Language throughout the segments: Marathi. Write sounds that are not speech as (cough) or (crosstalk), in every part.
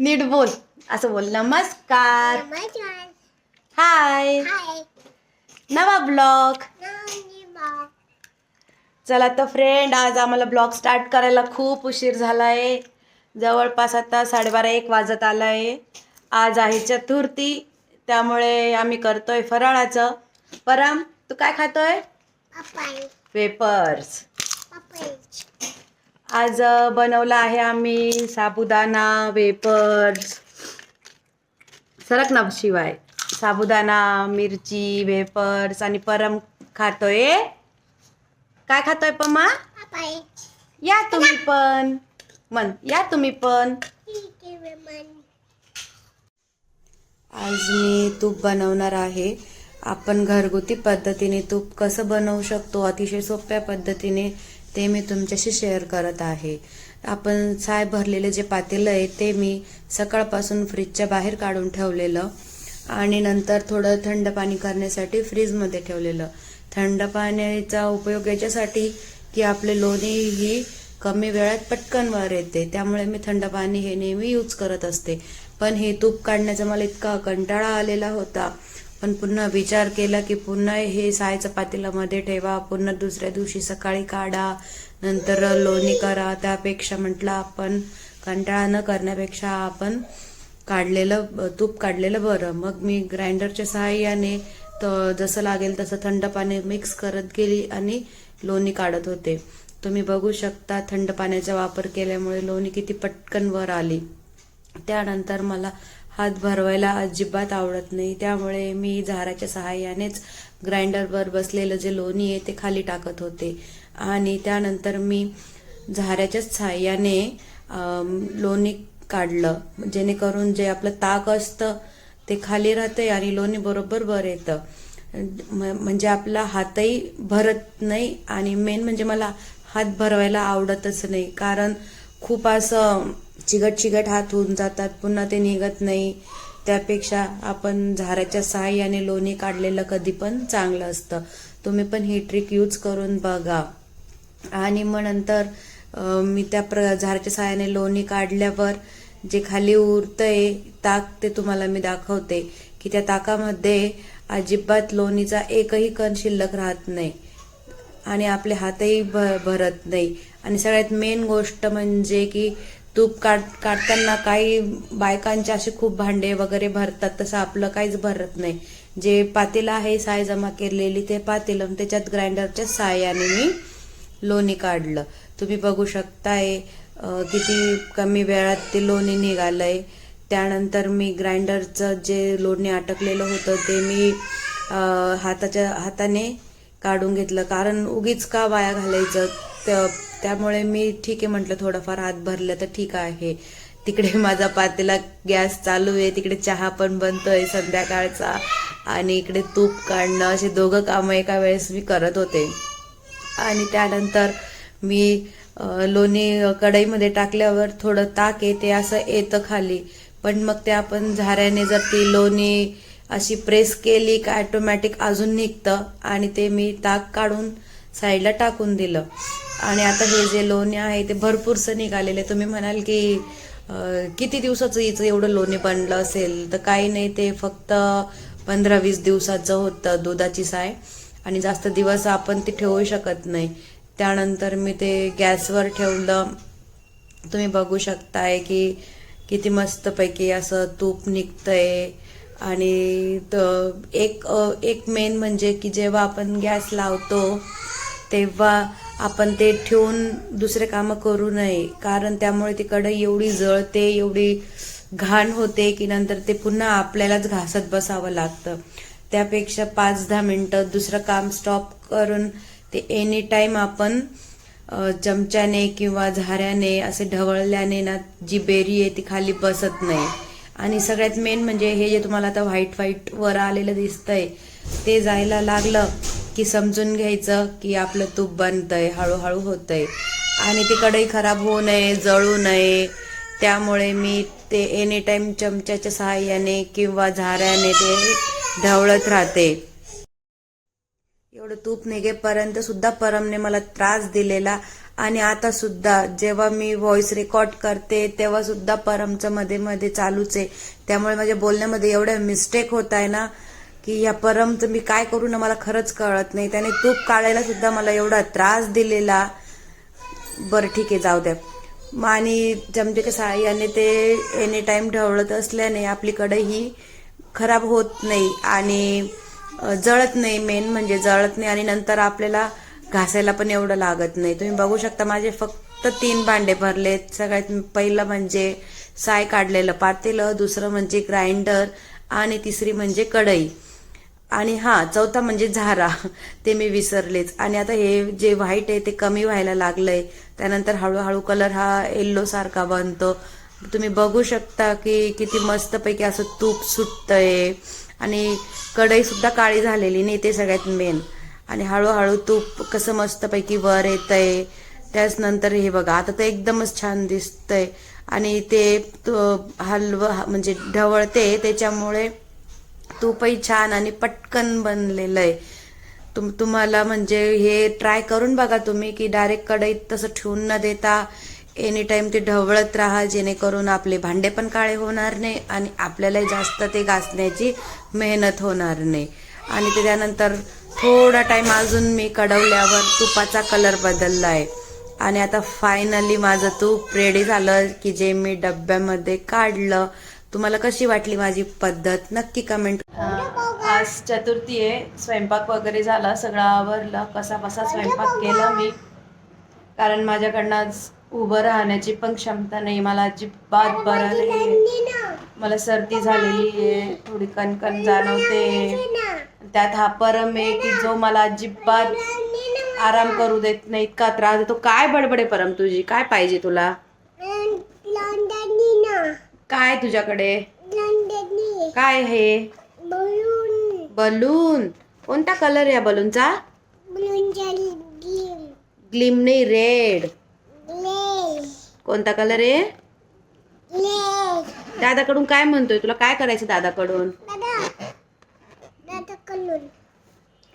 नीट बोल. असं बोल. नमस्कार. हाय नवा ब्लॉग चला तर फ्रेंड आज आम्हाला ब्लॉग स्टार्ट करायला खूप उशीर झाला आहे जवळपास आता साडेबारा एक वाजत आला आहे आज आहे चतुर्थी त्यामुळे आम्ही करतोय फराळाचं. परम तू काय खातोय? पपाई आज बनवला आहे आम्ही साबुदाणा वेपर्स सरक ना शिवाय. साबुदाणा मिरची वेपर्स आणि परम खातोय. काय खातोय पमा या तुम्ही पण. मन या तुम्ही पण. आज मी तूप बनवणार आहे. आपण घरगुती पद्धतीने तूप कसं बनवू शकतो? अतिशय सोप्या पद्धतीने ते मी तुमच्याशी शेअर करत आहे. आपण साय भरलेलं जे पातेलं आहे ते मी सकाळपासून फ्रीजच्या बाहेर काढून ठेवलेलं आणि नंतर थोडं थंड पाणी करण्यासाठी फ्रीजमध्ये ठेवलेलं. थंड पाण्याचा उपयोग याच्यासाठी की आपले लोणी ही कमी वेळात पटकन वर येते. त्यामुळे मी थंड पाणी हे नेहमी यूज करत असते. पण हे तूप काढण्याचा मला इतका कंटाळा आलेला होता. पण पुन्हा विचार केला की पुन्हा हे सायचं पातेल्यामध्ये ठेवा पुन्हा दुसऱ्या दिवशी सकाळी काढा नंतर लोणी करा. त्यापेक्षा म्हटलं आपण कंटाळा न करण्यापेक्षा आपण काढलेलं तूप काढलेलं बरं. मग मी ग्राइंडरच्या सहाय्याने त जसं लागेल तसं थंड पाणी मिक्स करत गेली आणि लोणी काढत होते. तुम्ही बघू शकता थंड पाण्याचा वापर केल्यामुळे लोणी किती पटकन वर आली. त्यानंतर मला हात भरवायला अजिबात आवडत नाही. त्यामुळे मी झाराच्या सहाय्यानेच ग्राइंडरवर बसलेलं जे लोणी आहे ते खाली टाकत होते. आणि त्यानंतर मी झाऱ्याच्याच सहाय्याने लोणी काढलं. जेणेकरून जे आपलं ताक असतं ते खाली राहते आणि लोणी बरोबर वर येतं. म- म्हणजे आपला हातही भरत नाही आणि मेन म्हणजे मला हात भरवायला आवडतच नाही. कारण खूप असं चिगट चिगट हात होऊन जातात पुन्हा ते निघत नाही. त्यापेक्षा आपण झाराच्या सहाय्याने लोणी काढलेलं कधी पण चांगलं असतं. तुम्ही पण ही ट्रिक यूज करून बघा. आणि मग नंतर मी त्या प्र झाराच्या सहाय्याने लोणी काढल्यावर जे खाली उरतंय ताक ते तुम्हाला मी दाखवते. की त्या ताकामध्ये अजिबात लोणीचा एकही कण शिल्लक राहत नाही. आणि आपले हातही भ भरत नाही. आणि सगळ्यात मेन गोष्ट म्हणजे की तूप काढ काढताना काही बायकांचे असे खूप भांडे वगैरे भरतात तसं आपलं काहीच भरत नाही. जे पातेलं आहे साय जमा केलेली ते पातेलं त्याच्यात ग्राइंडरच्या साहाय्याने मी लोणी काढलं. तुम्ही बघू शकताय किती कमी वेळात ते लोणी निघालंय. त्यानंतर मी ग्राइंडरचं जे लोणी अटकलेलं होतं ते मी हाताच्या हाताने काढून घेतलं. कारण उगीच का वाया घालायचं? तर त्यामुळे मी ठीक आहे म्हटलं थोडंफार हात भरलं तर ठीक आहे. तिकडे (laughs) माझा पातेला गॅस चालू आहे तिकडे चहा पण बनतोय संध्याकाळचा आणि इकडे तूप काढणं असे दोघं कामं एका वेळेस मी करत होते. आणि त्यानंतर मी लोणी कढईमध्ये टाकल्यावर थोडं ताक येते ते असं येतं खाली. पण मग ते आपण झाऱ्याने जर ती लोणी अशी प्रेस केली का ॲटोमॅटिक अजून निघतं आणि ते मी ताक काढून साईडला टाकून दिलं. आणि आता हे जे लोणी आहे ते भरपूरसं निघालेले. तुम्ही म्हणाल की किती दिवसाचं हिचं एवढं लोणी बनलं असेल? तर काही नाही ते फक्त पंधरा वीस दिवसाचं होतं दुधाची साय. आणि जास्त दिवस आपण ती ठेवू शकत नाही. त्यानंतर मी ते गॅसवर ठेवलं. तुम्ही बघू शकताय की किती मस्तपैकी असं तूप निघतंय. आणि एक एक मेन म्हणजे की जेव्हा आपण गॅस लावतो तेव्हा आपण ते ठेवून दुसरे कामं करू नये. कारण त्यामुळे ती कढई एवढी जळते एवढी घाण होते की नंतर ते पुन्हा आपल्यालाच घासत बसावं लागतं. त्यापेक्षा पाच दहा मिनटं दुसरं काम स्टॉप करून ते एनी टाईम आपण चमच्याने किंवा झाऱ्याने असे ढवळल्याने ना जी बेरी आहे ती खाली बसत नाही. आणि सगळ्यात मेन म्हणजे हे जे तुम्हाला आता व्हाईट व्हाईट वर आलेलं दिसतंय ते जायला लागलं. की समजून घ्यायचं की आपलं तूप बनतंय हळूहळू होतंय. आणि ती कढई खराब होऊ नये जळू नये. त्यामुळे मी ते एनी टाईम चमच्याच्या सहाय्याने किंवा झाऱ्याने ते ढवळत राहते. एवढं तूप निघेपर्यंत सुद्धा परमने मला त्रास दिलेला आणि आता सुद्धा जेव्हा मी व्हॉइस रेकॉर्ड करते तेव्हा सुद्धा परमचं मध्ये मध्ये चालूच आहे. त्यामुळे माझ्या बोलण्यामध्ये एवढ्या मिस्टेक होत आहे ना की या परमचं मी काय करू ना मला खरंच कळत नाही. त्याने तूप काढायला सुद्धा मला एवढा त्रास दिलेला. बरं ठीक आहे जाऊ द्या. मग आणि चमचेच्या साह्याने ते एनी टाईम ढवळत असल्याने आपली कढई ही खराब होत नाही आणि जळत नाही मेन म्हणजे जळत नाही आणि नंतर आपल्याला घासायला पण एवढं लागत नाही. तुम्ही बघू शकता माझे फक्त तीन भांडे भरलेत सगळ्यात पहिलं म्हणजे साय काढलेलं पातेलं दुसरं म्हणजे ग्राइंडर आणि तिसरी म्हणजे कढई. आणि हा चौथा म्हणजे झारा. ते मी विसरलेच. आणि आता हे जे व्हाईट आहे ते कमी व्हायला लागलंय. त्यानंतर हळूहळू कलर हा येल्लो सारखा बनतो. तुम्ही बघू शकता की किती मस्तपैकी असं तूप सुटतंय. आणि कढई सुद्धा काळी झालेली नाही ते सगळ्यात मेन आणि हळूहळू तूप कसं मस्तपैकी वर येतंय. त्याच नंतर हे बघा आता तर एकदमच छान दिसतंय. आणि ते हलव म्हणजे ढवळते त्याच्यामुळे तूपही छान आणि पटकन बनलेलं आहे. तुम तुम्हाला म्हणजे हे ट्राय करून बघा तुम्ही की डायरेक्ट कढईत तसं ठेवून न देता एनी टाईम ते ढवळत राहा जेणेकरून आपले भांडे पण काळे होणार नाही आणि आपल्यालाही जास्त ते घासण्याची मेहनत होणार नाही. आणि ते त्यानंतर थोडा टाईम अजून मी कढवल्यावर तुपाचा कलर बदलला आहे. आणि आता फायनली माझं तूप रेडी झालं की जे मी डब्यामध्ये काढलं. तुम्हाला कशी वाटली माझी पद्धत? नक्की कमेंट आज चतुर्थी आहे. स्वयंपाक वगैरे झाला सगळं आवरलं. कसा बसा स्वयंपाक केला मी. कारण माझ्याकडनं आज उभं राहण्याची पण क्षमता नाही. मला अजिबात बरं नाही मला सर्दी झालेली आहे. थोडी कणकण जाणवते. त्यात हा परम आहे की जो मला अजिबात आराम करू देत नाही. इतका त्रास देतो. काय बडबडे परम तुझी? काय पाहिजे तुला? काय तुझ्याकडे? काय हे? बलून. कोणता कलर आहे या बलूनचा? ग्लिम. नाही रेड. कोणता कलर आहे? दादाकडून काय म्हणतोय? तुला काय करायचं दादाकडून?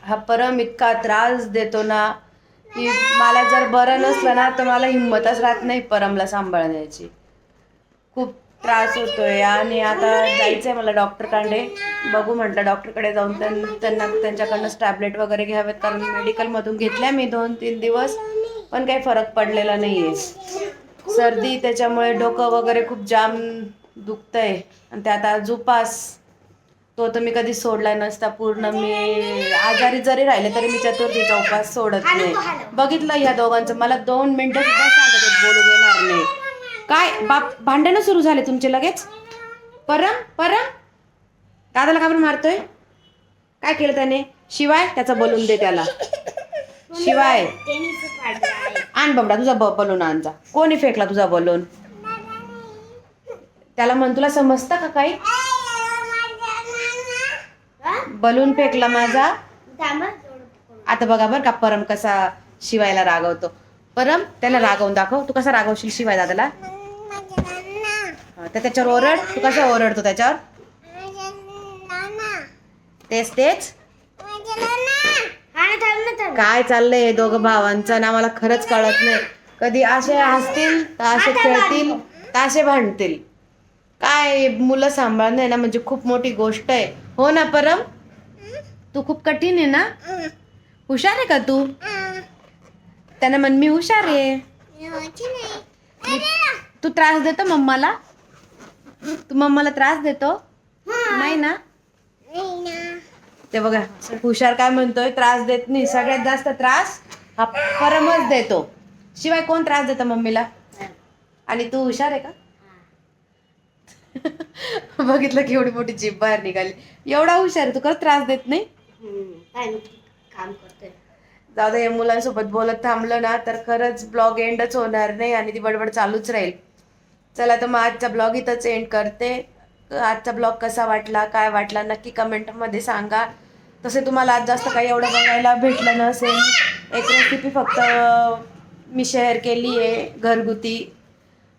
हा परम इतका त्रास देतो ना की मला जर बरं नसलं ना तर मला हिंमतच राहत नाही परमला सांभाळण्याची. खूप त्रास होतोय आणि आता जायचंय मला डॉक्टरकडे बघू म्हटलं डॉक्टरकडे जाऊन त्यां- त्यांना त्यांच्याकडनं टॅबलेट वगैरे घ्यावेत कारण मेडिकलमधून घेतल्या मी दोन तीन दिवस. पण काही फरक पडलेला नाहीये. सर्दी त्याच्यामुळे डोकं वगैरे खूप जाम दुखतंय. आणि त्यात आज उपास. तो तर मी कधी सोडला नसता. पूर्ण मी आजारी जरी राहिले तरी मी चतुर्थीचा उपास सोडत नाही. बघितलं या दोघांचं. मला दोन मिनिटं सुद्धा सांगत बोलू देणार नाही. काय बाप भांडणं सुरू झाले तुमचे लगेच? परम परम. दादाला का बरं मारतोय? काय केलं त्याने? शिवाय त्याचा बलून दे त्याला. शिवाय. आण बबडा तुझा बलून आणजा कोणी फेकला तुझा बलून? त्याला म्हण तुला समजतं का काही? बलून फेकला माझा. आता बघा बरं का परम कसा शिवायला रागवतो. परम त्याला रागवून दाखव. तू कसा रागवशील शिवाय दादाला? तर त्याच्यावर ओरड? तू कसा ओरडतो त्याच्यावर? तेच तेच. काय चाललंय दोघं भावांचं? ना मला खरंच कळत नाही. कधी असे हसतील तर असे खेळतील तर असे भांडतील. काय मुलं सांभाळणं आहे ना म्हणजे खूप मोठी गोष्ट आहे. हो ना परम? तू खूप कठीण आहे ना? हुशार आहे का तू? त्यानं म्हण मी हुशार आहे. तू त्रास देतो मम्माला? तू मम्माला त्रास देतो? नाही ना? ते बघा हुशार काय म्हणतोय त्रास देत नाही. सगळ्यात जास्त त्रास हा परमच देतो. शिवाय कोण त्रास देतो मम्मीला? आणि तू हुशार आहे का? (laughs) बघितलं की एवढी मोठी जीभ बाहेर निघाली. एवढा हुशार तू खरंच त्रास देत नाही? काम करतोय. जाऊ दे मुलांसोबत बोलत थांबलं ना तर खरंच ब्लॉग एंडच होणार नाही आणि ती बडबड चालूच राहील. चला तर मग आजचा ब्लॉग इथंच एंड करते. आजचा ब्लॉग कसा वाटला काय वाटला नक्की कमेंटमध्ये सांगा. तसे तुम्हाला आज जास्त काही एवढं बघायला भेटलं नसेल. एक रेसिपी फक्त मी शेअर केली आहे घरगुती.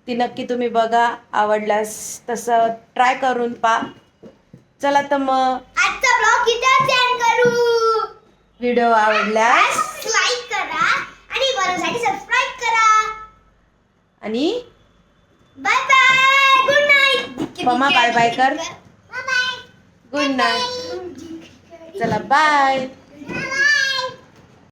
ती नक्की तुम्ही बघा आवडल्यास तसं ट्राय करून पा चला तर मग आजचा ब्लॉग इथं सेंड करू. व्हिडिओ आवडल्यास लाईक करा आणि वरसाठी सबस्क्राईब करा. आणि bye bye good night mamma bye bye कर गुड नाईट चला बाय